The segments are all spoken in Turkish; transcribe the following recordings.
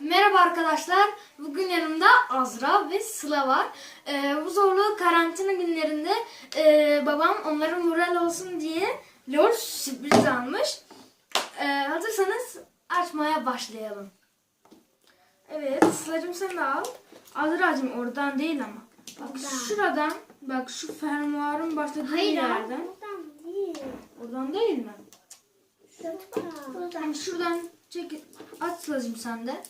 Merhaba arkadaşlar. Bugün yanımda Azra ve Sıla var. Ee, bu zorlu karantina günlerinde e, babam onların moral olsun diye lol sürpriz almış. Ee, hazırsanız açmaya başlayalım. Evet Sıla'cığım sen de al. Azra'cığım oradan değil ama. Bak Oradan. şuradan bak şu fermuarın başladığı Hayır yerden. Buradan değil. Oradan değil mi? Buradan. Tamam şuradan çek aç Sıla'cığım sen de.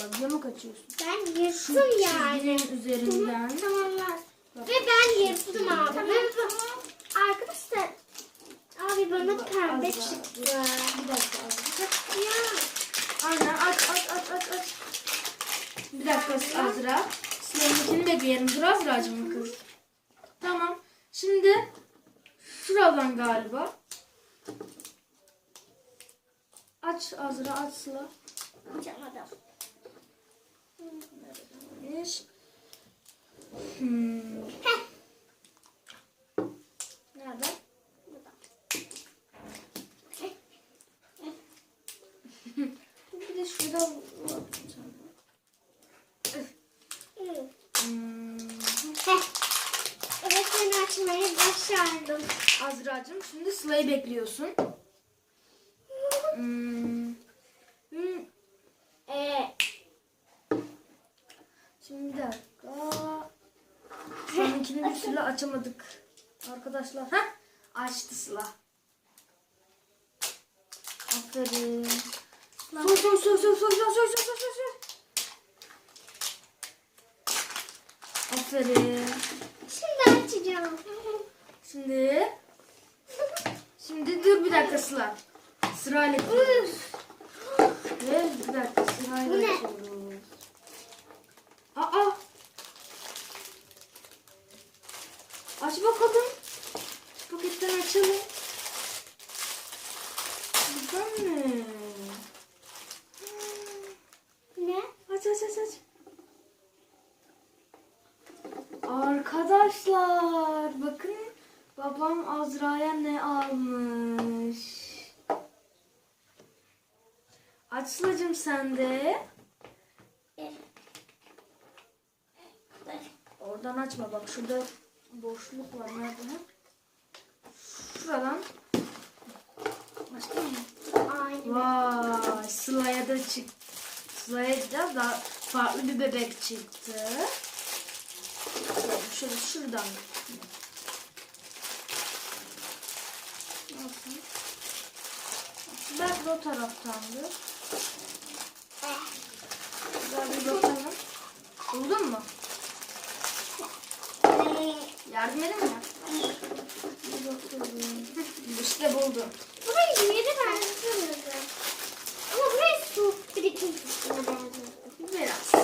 Bak yamuk açıyorsun. Ben Şu yırttım yani. çizginin üzerinden. Tamamlar. Ve ben yırttım abi. Ve Arkadaşlar. Abi bana pembe Az daha. çıktı. Bir dakika Azra. Ya. Aynen aç aç aç aç aç. Bir dakika Azra. Sıla'nınkini bekleyelim. Dur Azra'cığım kız. Tamam. Şimdi şuradan galiba. Aç Azra aç Sıla. Açamadım. Hmm. Heh. Nerede? Bir de şurada var. Hı. Hmm. Heh. Evet ben açmayı başardım. Azra'cığım şimdi Sıla'yı bekliyorsun. Hmm. Hmm. Ee, Şimdi bir dakika. Seninkini bir türlü açamadık. Arkadaşlar. Heh. Açtı Sıla. Aferin. Soy soy soy soy soy soy soy soy soy soy. Aferin. şimdi açacağım. Şimdi Şimdi dur bir dakika Sıla. Sırayla gidiyoruz. Ve bir dakika sırayla Bu ne? gidiyoruz. Aa! Aç bakalım. Paketten açalım. Buradan ne? ne? Aç aç aç aç. Arkadaşlar bakın babam Azra'ya ne almış. Aç Sıla'cığım sen de. Ee, Oradan açma bak şurada boşluk var nerede? Şuradan. Açtın mı? Aynı. Vay Sıla'ya da çıktı. Sıla'ya da daha farklı bir bebek çıktı. Şöyle şuradan. Nasıl? Belki o taraftandı. Güzel bir bakalım. Buldun mu? Yardım edin mi? Bir bakalım. İşte buldum. Burayı yere benzemiyorum. Ama burayı su birikintisine benziyor. Biraz.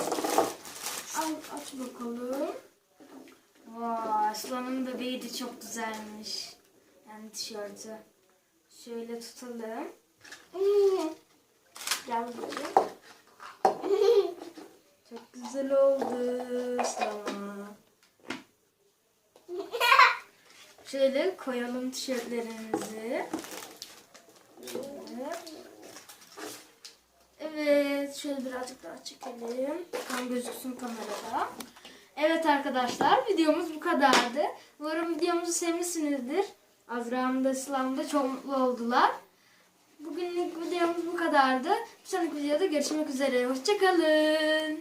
Al aç bakalım. Vay Aslan'ın bebeği de çok güzelmiş. Yani tişörtü. Şöyle tutalım. Gel buraya. Çok güzel oldu Aslan. Şöyle koyalım tişörtlerimizi. Evet, şöyle birazcık daha çekelim. Tam gözüksün kamerada. Evet arkadaşlar, videomuz bu kadardı. Umarım videomuzu sevmişsinizdir. Azra'm da Sıla'm çok mutlu oldular. Bugünlük videomuz bu kadardı. Bir sonraki videoda görüşmek üzere. Hoşçakalın.